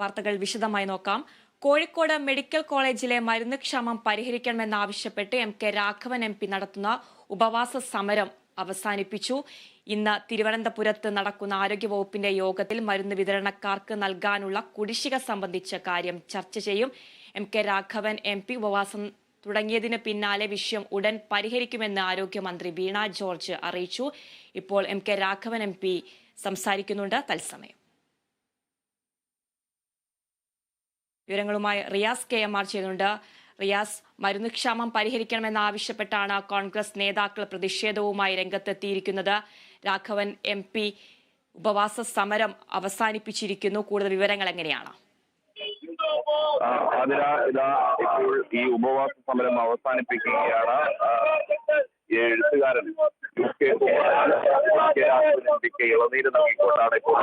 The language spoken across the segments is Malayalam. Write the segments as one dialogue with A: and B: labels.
A: വാർത്തകൾ വിശദമായി നോക്കാം. കോഴിക്കോട് മെഡിക്കൽ കോളേജിലെ മരുന്ന് ക്ഷാമം പരിഹരിക്കണമെന്നാവശ്യപ്പെട്ട് M K Raghavan M P നടത്തുന്ന ഉപവാസ സമരം അവസാനിപ്പിച്ചു. ഇന്ന് തിരുവനന്തപുരത്ത് നടക്കുന്ന ആരോഗ്യവകുപ്പിന്റെ യോഗത്തിൽ മരുന്ന് വിതരണക്കാർക്ക് നൽകാനുള്ള കുടിശ്ശിക സംബന്ധിച്ച കാര്യം ചർച്ച ചെയ്യും. M K Raghavan M P ഉപവാസം തുടങ്ങിയതിന് പിന്നാലെ വിഷയം ഉടൻ പരിഹരിക്കുമെന്ന് ആരോഗ്യമന്ത്രി വീണ ജോർജ് അറിയിച്ചു. ഇപ്പോൾ M K Raghavan M P സംസാരിക്കുന്നുണ്ട്. തത്സമയം. വിവരങ്ങളുമായി റിയാസ് കെ എം ആർ ചെയ്യുന്നുണ്ട്. റിയാസ് മരുന്ന് ക്ഷാമം പരിഹരിക്കണമെന്നാവശ്യപ്പെട്ടാണ് കോൺഗ്രസ് നേതാക്കൾ പ്രതിഷേധവുമായി രംഗത്തെത്തിയിരിക്കുന്നത്. രാഘവൻ എം പി ഉപവാസ സമരം അവസാനിപ്പിച്ചിരിക്കുന്നു. കൂടുതൽ വിവരങ്ങൾ എങ്ങനെയാണ്?
B: ആ, അതിന ഇതാ ഇപ്പോൾ ഈ ഉപവാസ സമരം അവസാനിപ്പിക്കുകയാണ്. എഴുത്തുകാരൻ U K Kumaran K Raghavan M പിക്ക് ഇളനീര് നൽകിക്കൊണ്ടാണ് ഇപ്പോൾ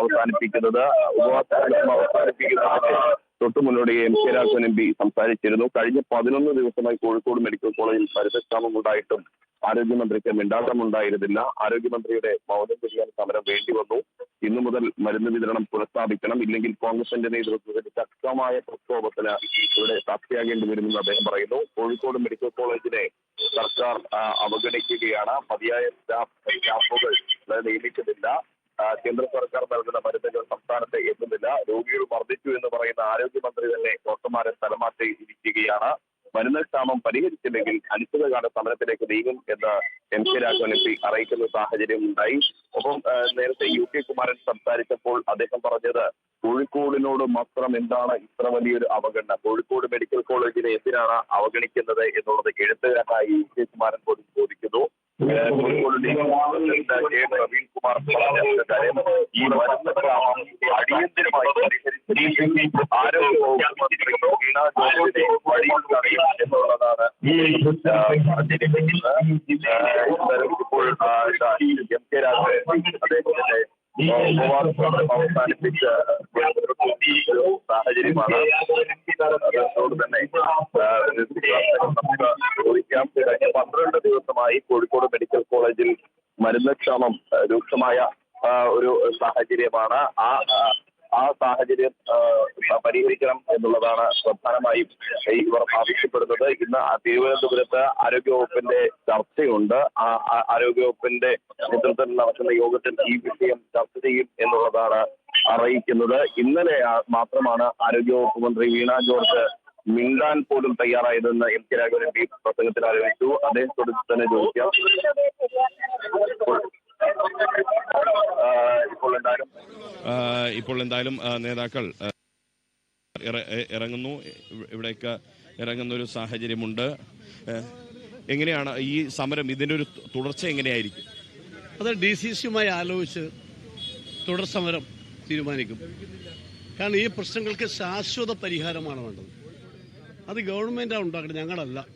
B: അവസാനിപ്പിക്കുന്നത്. ഉപവാസം സമരം അവസാനിപ്പിക്കുന്നതിന് തൊട്ടു മുന്നോടി M K Raghavan M P സംസാരിച്ചിരുന്നു. കഴിഞ്ഞ പതിനൊന്ന് ദിവസമായി കോഴിക്കോട് മെഡിക്കൽ കോളേജിൽ പരിതക്ഷാമം ഉണ്ടായിട്ടും ആരോഗ്യമന്ത്രിക്ക് മിണ്ടാട്ടമുണ്ടായിരുന്നില്ല ആരോഗ്യമന്ത്രിയുടെ മൗനം ചെയ്യാൻ സമരം വേണ്ടി വന്നു. ഇന്നു മുതൽ മരുന്ന് വിതരണം പുനഃസ്ഥാപിക്കണം. ഇല്ലെങ്കിൽ കോൺഗ്രസിന്റെ നേതൃത്വത്തിൽ ശക്തമായ പ്രക്ഷോഭത്തിന് ഇവിടെ സാക്ഷിയാകേണ്ടി വരുമെന്ന് അദ്ദേഹം പറയുന്നു. കോഴിക്കോട് മെഡിക്കൽ കോളേജിനെ സർക്കാർ അവഗണിക്കുകയാണ്. മതിയായ സ്റ്റാഫ് സ്റ്റാഫുകൾ കേന്ദ്ര സർക്കാർ നൽകുന്ന മരുന്നുകൾ സംസ്ഥാനത്ത് എത്തുന്നില്ല. രോഗികൾ വർദ്ധിച്ചു എന്ന് പറയുന്ന ആരോഗ്യമന്ത്രി തന്നെ ഡോക്ടർമാരെ സ്ഥലമാറ്റി ഇരിക്കുകയാണ്. മരുന്ന് ക്ഷാമം പരിഹരിച്ചില്ലെങ്കിൽ അനിശ്ചിതകാല സമരത്തിലേക്ക് നീങ്ങും എന്ന് M K Raghavan M P അറിയിക്കുന്ന സാഹചര്യം ഉണ്ടായി. ഒപ്പം നേരത്തെ യു കെ കുമാരൻ സംസാരിച്ചപ്പോൾ അദ്ദേഹം പറഞ്ഞത് കോഴിക്കോടിനോട് മാത്രം എന്താണ് ഇത്ര വലിയൊരു അവഗണന? കോഴിക്കോട് മെഡിക്കൽ കോളേജിനെ എന്തിനാണ് അവഗണിക്കുന്നത് എന്നുള്ളത് എഴുത്തുകാരനായി യു കെ. കുമാരൻ പോലും ചോദിക്കുന്നു. ആ, കോഴിക്കോട് ഡിഗ്രി പ്രസിഡന്റ് കെ പ്രവീൺ കുമാർ പറഞ്ഞ ഈ അടിയന്തരമായി പരിഹരിച്ച് എം. കെ. രാഘവൻ അദ്ദേഹത്തിന്റെ ഉപവാസം അവസാനിപ്പിച്ച് ഒരു സാഹചര്യമാണ് അതോട് തന്നെ നമുക്ക് ചോദിക്കാം. കഴിഞ്ഞ പന്ത്രണ്ട് ദിവസമായി കോഴിക്കോട് മെഡിക്കൽ കോളേജിൽ മരുന്ന് ക്ഷാമം രൂക്ഷമായ ഒരു സാഹചര്യമാണ്. ആ ആ, സാഹചര്യം പരിഹരിക്കണം എന്നുള്ളതാണ് പ്രധാനമായും ഇവർ ആവശ്യപ്പെടുന്നത്. ഇന്ന് തിരുവനന്തപുരത്ത് ആരോഗ്യവകുപ്പിന്റെ ചർച്ചയുണ്ട്. ആരോഗ്യവകുപ്പിന്റെ നേതൃത്വത്തിൽ നടക്കുന്ന യോഗത്തിൽ ഈ വിഷയം ചർച്ച ചെയ്യും എന്നുള്ളതാണ് അറിയിക്കുന്നത്. ഇന്നലെ മാത്രമാണ് ആരോഗ്യവകുപ്പ് മന്ത്രി വീണ ജോർജ് മിണ്ടാൻ പോലും തയ്യാറായതെന്ന് M K Raghavan M P പ്രസംഗത്തിൽ ആരോപിച്ചു. അദ്ദേഹത്തോട് തന്നെ ചോദിക്കാം. ഇപ്പോൾ എന്തായാലും
C: ഇപ്പോൾ എന്തായാലും നേതാക്കൾ ഇറങ്ങുന്നു. ഇവ- ഇവിടേക്ക് ഇറങ്ങുന്ന ഒരു സാഹചര്യമുണ്ട് എങ്ങനെയാണ് ഈ സമരം ഇതിന്റെ ഒരു തുടർച്ച എങ്ങനെയായിരിക്കും?
D: അത് ഡി സി സിയുമായി ആലോചിച്ച് തുടർ സമരം തീരുമാനിക്കും. കാരണം ഈ പ്രശ്നങ്ങൾക്ക് ശാശ്വത പരിഹാരമാണ് വേണ്ടത്. അത് ഗവൺമെന്റാണ് ഉണ്ടാക്കുന്നത് ഞങ്ങളല്ല.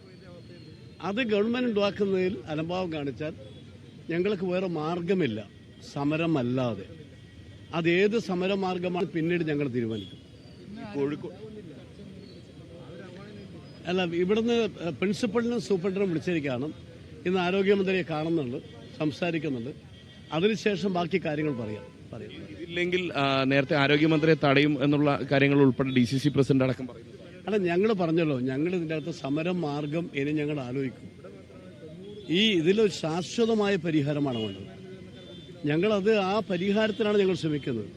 D: അത് ഗവൺമെന്റ് ഉണ്ടാക്കുന്നതിൽ അലംഭാവം കാണിച്ചാൽ ഞങ്ങൾക്ക് വേറെ മാർഗമില്ല. സമരമല്ലാതെ. അത് ഏത് സമരമാർഗമാണ് പിന്നീട് ഞങ്ങൾ തീരുമാനിക്കും.
C: കോഴിക്കോട്
D: അല്ല ഇവിടുന്ന് പ്രിൻസിപ്പളിനും സൂപ്രണ്ടിനും വിളിച്ചിരിക്കുകയാണ്. ഇന്ന് ആരോഗ്യമന്ത്രിയെ കാണുന്നുണ്ട് സംസാരിക്കുന്നുണ്ട്. അതിനുശേഷം ബാക്കി കാര്യങ്ങൾ പറയാം
C: ഇല്ലെങ്കിൽ നേരത്തെ ആരോഗ്യമന്ത്രിയെ തടയും എന്നുള്ള കാര്യങ്ങൾ ഉൾപ്പെടെ ഡി സി സി പ്രസിഡന്റ് അടക്കം
D: അല്ല ഞങ്ങൾ പറഞ്ഞല്ലോ ഞങ്ങൾ ഇതിന്റെ അകത്ത് സമരം മാർഗം ഇനി ഞങ്ങൾ ആലോചിക്കും. ഈ ഇതിലൊരു ശാശ്വതമായ പരിഹാരമാണ് വേണ്ടത്. ഞങ്ങളത് ആ പരിഹാരത്തിനാണ് ഞങ്ങൾ ശ്രമിക്കുന്നത്.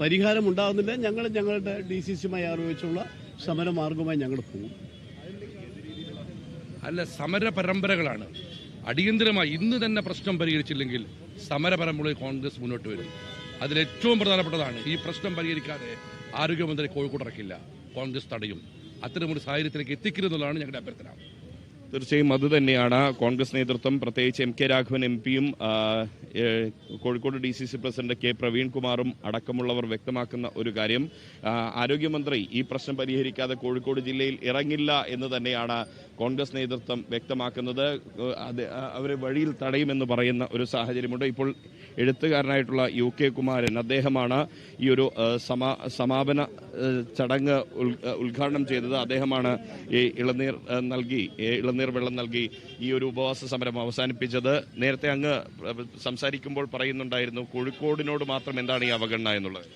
D: പരിഹാരം ഉണ്ടാകുന്നില്ല. ഞങ്ങൾ ഞങ്ങളുടെ ഡി സി സിയുമായി ആലോചിച്ചുള്ള സമരമാർഗമായി ഞങ്ങൾ പോകും.
E: അല്ല സമര പരമ്പരകളാണ്. അടിയന്തരമായി ഇന്ന് തന്നെ പ്രശ്നം പരിഹരിച്ചില്ലെങ്കിൽ സമര പരമ്പരയിൽ കോൺഗ്രസ് മുന്നോട്ട് വരും. അതിലേറ്റവും പ്രധാനപ്പെട്ടതാണ് ഈ പ്രശ്നം പരിഹരിക്കാതെ ആരോഗ്യമന്ത്രി കോഴിക്കോട് ഇറക്കില്ല. കോൺഗ്രസ് തടയും. അത്തരമൊരു സാഹചര്യത്തിലേക്ക് എത്തിക്കരുതെന്നുള്ളതാണ് ഞങ്ങളുടെ അഭ്യർത്ഥന.
C: തീർച്ചയായും അത് തന്നെയാണ്. കോൺഗ്രസ് നേതൃത്വം പ്രത്യേകിച്ച് എം കെ രാഘവൻ എം പിയും Kozhikode D C C president K പ്രവീൺകുമാറും അടക്കമുള്ളവർ വ്യക്തമാക്കുന്ന ഒരു കാര്യം. ആരോഗ്യമന്ത്രി ഈ പ്രശ്നം പരിഹരിക്കാതെ കോഴിക്കോട് ജില്ലയിൽ ഇറങ്ങില്ല എന്ന് തന്നെയാണ് കോൺഗ്രസ് നേതൃത്വം വ്യക്തമാക്കുന്നത്. അവരെ വഴിയിൽ തടയുമെന്ന് പറയുന്ന ഒരു സാഹചര്യമുണ്ട്. ഇപ്പോൾ എഴുത്തുകാരനായിട്ടുള്ള യു കെ കുമാരൻ അദ്ദേഹമാണ് ഈ ഒരു സമാ സമാപന ചടങ്ങ് ഉദ്ഘാടനം ചെയ്തത്. അദ്ദേഹമാണ് ഈ ഇളനീർ നൽകി ഇളനീർ വെള്ളം നൽകി ഈ ഒരു ഉപവാസ സമരം അവസാനിപ്പിച്ചത്. നേരത്തെ അങ്ങ് സംസാരിക്കുമ്പോൾ പറയുന്നുണ്ടായിരുന്നു കോഴിക്കോടിനോട് മാത്രം എന്താണ് ഈ അവഗണന എന്നുള്ളത്?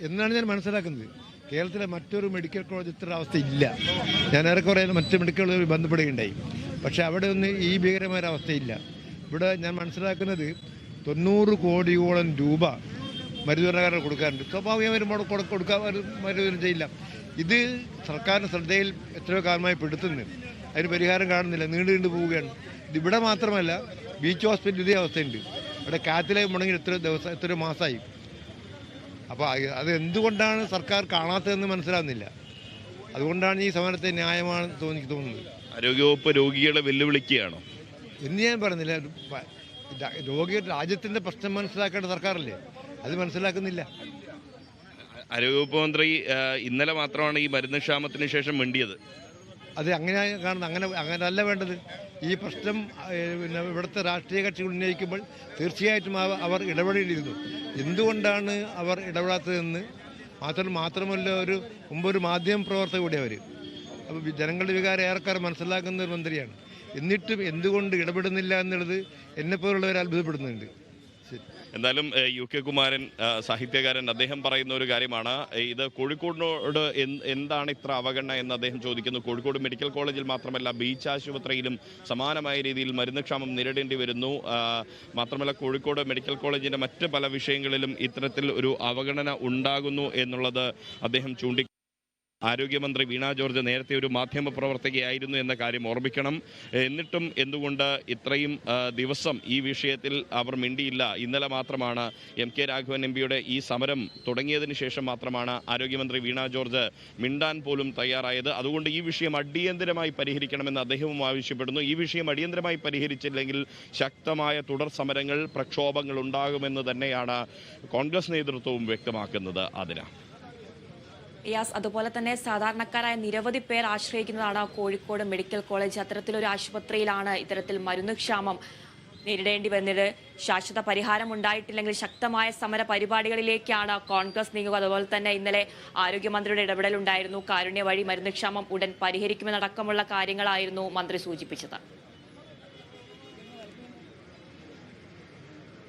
F: എന്നാണ് ഞാൻ മനസ്സിലാക്കുന്നത്. കേരളത്തിലെ മറ്റൊരു മെഡിക്കൽ കോളേജ് ഇത്ര അവസ്ഥ ഇല്ല ഞാൻ ഏറെക്കുറെ മറ്റ് മെഡിക്കൽ കോളേജുകൾ ബന്ധപ്പെടുകയുണ്ടായി. പക്ഷെ അവിടെ ഒന്നും ഈ ഭീകരമായ അവസ്ഥയില്ല ഇവിടെ ഞാൻ മനസ്സിലാക്കുന്നത് തൊണ്ണൂറ് കോടിയോളം രൂപ മരുന്നുകാരന് കൊടുക്കാറുണ്ട് സ്വാഭാവികം വരുമ്പോൾ കൊടു- കൊടുക്കാൻ മരുന്ന് ചെയ്യില്ല ഇത് സർക്കാരിന്റെ ശ്രദ്ധയിൽ എത്രയോ കാലമായി പെടുത്തുന്നു അതിന് പരിഹാരം കാണുന്നില്ല. നീണ്ടു നീണ്ടു പോവുകയാണ്. ഇവിടെ മാത്രമല്ല ബീച്ച് ഹോസ്പിറ്റൽ ഇതേ അവസ്ഥയുണ്ട്. ഇവിടെ കാത്തിലേക്ക് മുടങ്ങി എത്ര ദിവസം എത്ര മാസമായി. അപ്പോൾ അത് എന്തുകൊണ്ടാണ് സർക്കാർ കാണാത്തതെന്ന് മനസ്സിലാകുന്നില്ല അതുകൊണ്ടാണ് ഈ സമരത്തെ ന്യായമാണ് എനിക്ക് തോന്നുന്നത്.
C: ആരോഗ്യവകുപ്പ് രോഗികളെ വെല്ലുവിളിക്കുകയാണോ?
F: എന്ന് ഞാൻ പറഞ്ഞില്ല ഒരു രാജ്യത്തിന്റെ പ്രശ്നം മനസ്സിലാക്കേണ്ട സർക്കാരല്ലേ? അത് മനസ്സിലാക്കുന്നില്ല.
C: ആരോഗ്യവകുപ്പ് മന്ത്രി ഇന്നലെ മാത്രമാണ് ഈ മരുന്ന് ക്ഷാമത്തിന് ശേഷം മിണ്ടിയത്.
F: അത് അങ്ങനെ കാണുന്നത് അങ്ങനെ അങ്ങനല്ല വേണ്ടത്. ഈ പ്രശ്നം പിന്നെ ഇവിടുത്തെ രാഷ്ട്രീയ കക്ഷികൾ ഉന്നയിക്കുമ്പോൾ തീർച്ചയായിട്ടും അവർ ഇടപെടേണ്ടിയിരുന്നു. എന്തുകൊണ്ടാണ് അവർ ഇടപെടാത്തതെന്ന് മാത്രം മാത്രമല്ല ഒരു മുമ്പ് ഒരു മാധ്യമ പ്രവർത്തക കൂടി അവർ അപ്പോൾ ജനങ്ങളുടെ വികാരം ഏറെക്കാരെ മനസ്സിലാക്കുന്ന ഒരു മന്ത്രിയാണ്. എന്നിട്ടും എന്തുകൊണ്ട് ഇടപെടുന്നില്ല എന്നുള്ളത് എന്നെപ്പോലുള്ളവർ അത്ഭുതപ്പെടുന്നുണ്ട്.
C: എന്തായാലും യു കെ കുമാരൻ സാഹിത്യകാരൻ അദ്ദേഹം പറയുന്ന ഒരു കാര്യമാണ്. ഇത് കോഴിക്കോടിനോട് എന്താണ് ഇത്ര അവഗണന എന്ന് അദ്ദേഹം ചോദിക്കുന്നു. കോഴിക്കോട് മെഡിക്കൽ കോളേജിൽ മാത്രമല്ല ബീച്ച് ആശുപത്രിയിലും സമാനമായ രീതിയിൽ മരുന്ന് ക്ഷാമം നേരിടേണ്ടി വരുന്നു. മാത്രമല്ല കോഴിക്കോട് മെഡിക്കൽ കോളേജിന്റെ മറ്റ് പല വിഷയങ്ങളിലും ഇത്തരത്തിൽ ഒരു അവഗണന ഉണ്ടാകുന്നു എന്നുള്ളത് അദ്ദേഹം ചൂണ്ടി ആരോഗ്യമന്ത്രി വീണ ജോർജ് നേരത്തെ ഒരു മാധ്യമ പ്രവർത്തകയായിരുന്നു എന്ന കാര്യം ഓർമ്മിക്കണം. എന്നിട്ടും എന്തുകൊണ്ട് ഇത്രയും ദിവസം ഈ വിഷയത്തിൽ അവർ മിണ്ടിയില്ല? ഇന്നലെ മാത്രമാണ് എം കെ രാഘവൻ എം പിയുടെ ഈ സമരം തുടങ്ങിയതിന് ശേഷം മാത്രമാണ് ആരോഗ്യമന്ത്രി വീണ ജോർജ് മിണ്ടാൻ പോലും തയ്യാറായത്. അതുകൊണ്ട് ഈ വിഷയം അടിയന്തരമായി പരിഹരിക്കണമെന്ന് അദ്ദേഹവും ആവശ്യപ്പെടുന്നു. ഈ വിഷയം അടിയന്തരമായി പരിഹരിച്ചില്ലെങ്കിൽ ശക്തമായ തുടർ സമരങ്ങൾ പ്രക്ഷോഭങ്ങൾ ഉണ്ടാകുമെന്ന് തന്നെയാണ് കോൺഗ്രസ് നേതൃത്വവും വ്യക്തമാക്കുന്നത്. അതിനാ
A: യാസ് അതുപോലെ തന്നെ സാധാരണക്കാരായ നിരവധി പേർ ആശ്രയിക്കുന്നതാണ് കോഴിക്കോട് മെഡിക്കൽ കോളേജ്. അത്തരത്തിലൊരു ആശുപത്രിയിലാണ് ഇത്തരത്തിൽ മരുന്ന് ക്ഷാമം നേരിടേണ്ടി വന്നത്. ശാശ്വത പരിഹാരം ഉണ്ടായിട്ടില്ലെങ്കിൽ ശക്തമായ സമര പരിപാടികളിലേക്കാണ് കോൺഗ്രസ് നീങ്ങുക. അതുപോലെ തന്നെ ഇന്നലെ ആരോഗ്യമന്ത്രിയുടെ ഇടപെടലുണ്ടായിരുന്നു. കാരുണ്യ വഴി മരുന്ന് ക്ഷാമം ഉടൻ പരിഹരിക്കുമെന്നടക്കമുള്ള കാര്യങ്ങളായിരുന്നു മന്ത്രി സൂചിപ്പിച്ചത്.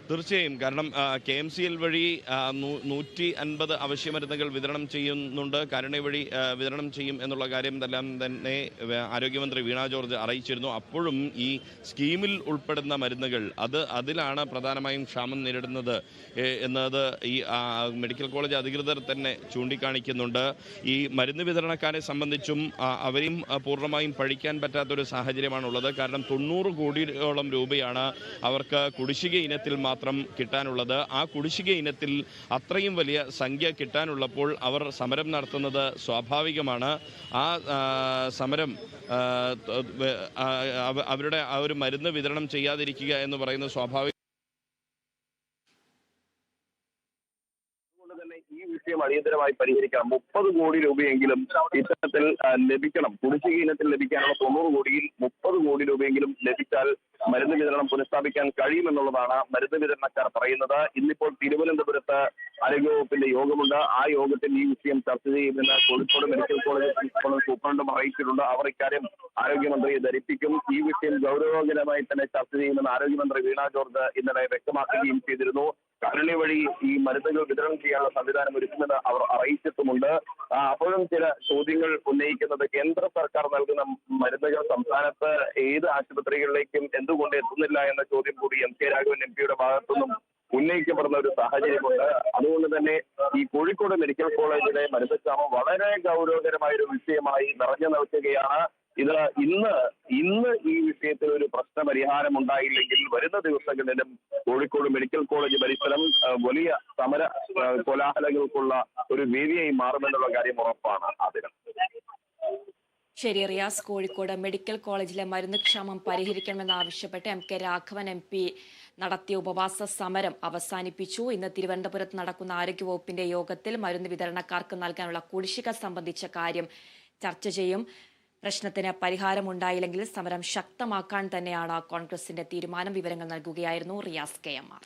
C: തീർച്ചയായും. കാരണം കെ എം സി എൽ വഴി നൂറ്റി അൻപത് അവശ്യ മരുന്നുകൾ വിതരണം ചെയ്യുന്നുണ്ട്. കരുണ വഴി വിതരണം ചെയ്യും എന്നുള്ള കാര്യം എല്ലാം തന്നെ ആരോഗ്യമന്ത്രി വീണ ജോർജ് അറിയിച്ചിരുന്നു. അപ്പോഴും ഈ സ്കീമിൽ ഉൾപ്പെടുന്ന മരുന്നുകൾ അത് അതിലാണ് പ്രധാനമായും ക്ഷാമം നേരിടുന്നത് എന്നത് ഈ മെഡിക്കൽ കോളേജ് അധികൃതർ തന്നെ ചൂണ്ടിക്കാണിക്കുന്നുണ്ട്. ഈ മരുന്ന് വിതരണക്കാരെ സംബന്ധിച്ചും അവരെയും പൂർണമായും പഴിക്കാൻ പറ്റാത്തൊരു സാഹചര്യമാണുള്ളത്. കാരണം തൊണ്ണൂറ് കോടിയോളം രൂപയാണ് അവർക്ക് കുടിശ്ശിക ഇനത്തിൽ മാത്രം കിട്ടാനുള്ളത്. ആ കുടിശ്ശിക ഇനത്തിൽ അത്രയും വലിയ സംഖ്യ കിട്ടാനുള്ളപ്പോൾ അവർ സമരം നടത്തുന്നത് സ്വാഭാവികമാണ്. ആ സമരം അവരുടെ ആ ഒരു മരുന്ന് വിതരണം ചെയ്യാതിരിക്കുക എന്ന് പറയുന്നത് സ്വാഭാവിക
B: അതുകൊണ്ട് തന്നെ ഈ വിഷയം അടിയന്തരമായി പരിഹരിക്കണം. മുപ്പത് കോടി രൂപയെങ്കിലും ഇത്തരത്തിൽ ലഭിക്കണം. കുടിശ്ശിക ഇനത്തിൽ ലഭിക്കാനുള്ള തൊണ്ണൂറ് കോടിയിൽ മുപ്പത് കോടി രൂപയെങ്കിലും ലഭിച്ചാൽ മരുന്ന് വിതരണം പുനഃസ്ഥാപിക്കാൻ കഴിയുമെന്നുള്ളതാണ് മരുന്ന് വിതരണക്കാർ പറയുന്നത്. ഇന്നിപ്പോൾ തിരുവനന്തപുരത്ത് ആരോഗ്യവകുപ്പിന്റെ യോഗമുണ്ട്. ആ യോഗത്തിൽ ഈ വിഷയം ചർച്ച ചെയ്യുമെന്ന് കോഴിക്കോട് മെഡിക്കൽ കോളേജ് പ്രിൻസിപ്പളും സൂപ്രണ്ടും അറിയിച്ചിട്ടുണ്ട്. അവർ ഇക്കാര്യം ആരോഗ്യമന്ത്രിയെ ധരിപ്പിക്കും. ഈ വിഷയം ഗൗരവകരമായി തന്നെ ചർച്ച ചെയ്യുമെന്ന് ആരോഗ്യമന്ത്രി വീണ ജോർജ് ഇന്നലെ വ്യക്തമാക്കുകയും ചെയ്തിരുന്നു. കരുണി വഴി ഈ മരുന്നുകൾ വിതരണം ചെയ്യാനുള്ള സംവിധാനം ഒരുക്കുമെന്ന് അവർ അറിയിച്ചിട്ടുമുണ്ട്. അപ്പോഴും ചില ചോദ്യങ്ങൾ ഉന്നയിക്കുന്നത് കേന്ദ്ര സർക്കാർ നൽകുന്ന മരുന്നുകൾ സംസ്ഥാനത്ത് ഏത് ആശുപത്രികളിലേക്കും എന്തുകൊണ്ട് എത്തുന്നില്ല എന്ന ചോദ്യം കൂടി എം കെ രാഘവൻ എം പിയുടെ ഭാഗത്തുനിന്നും ഉന്നയിക്കപ്പെടുന്ന ഒരു സാഹചര്യമുണ്ട്. അതുകൊണ്ട് തന്നെ ഈ കോഴിക്കോട് മെഡിക്കൽ കോളേജിലെ മരുന്ന് ക്ഷാമം വളരെ ഗൗരവകരമായ ഒരു വിഷയമായി നിറഞ്ഞു നിൽക്കുകയാണ്. ഇത് ഇന്ന് ഇന്ന് ഈ വിഷയത്തിൽ ഒരു പ്രശ്ന പരിഹാരം ഉണ്ടായില്ലെങ്കിൽ വരുന്ന ദിവസങ്ങളിലും കോഴിക്കോട് മെഡിക്കൽ കോളേജ് പരിസരം വലിയ സമര കോലാഹലങ്ങൾക്കുള്ള ഒരു വേദിയായി മാറുമെന്നുള്ള കാര്യം ഉറപ്പാണ് അതിന്.
A: ശരി റിയാസ്. കോഴിക്കോട് മെഡിക്കൽ കോളേജിലെ മരുന്ന് ക്ഷാമം പരിഹരിക്കണമെന്നാവശ്യപ്പെട്ട് M K Raghavan M P നടത്തിയ ഉപവാസ സമരം അവസാനിപ്പിച്ചു. ഇന്ന് തിരുവനന്തപുരത്ത് നടക്കുന്ന ആരോഗ്യവകുപ്പിന്റെ യോഗത്തിൽ മരുന്ന് വിതരണക്കാർക്ക് നൽകാനുള്ള കുടിശ്ശിക സംബന്ധിച്ച കാര്യം ചർച്ച ചെയ്യും. പ്രശ്നത്തിന് പരിഹാരമുണ്ടായില്ലെങ്കിൽ സമരം ശക്തമാക്കാൻ തന്നെയാണ് കോൺഗ്രസിന്റെ തീരുമാനം. വിവരങ്ങൾ നൽകുകയായിരുന്നു റിയാസ് കെ എം ആർ.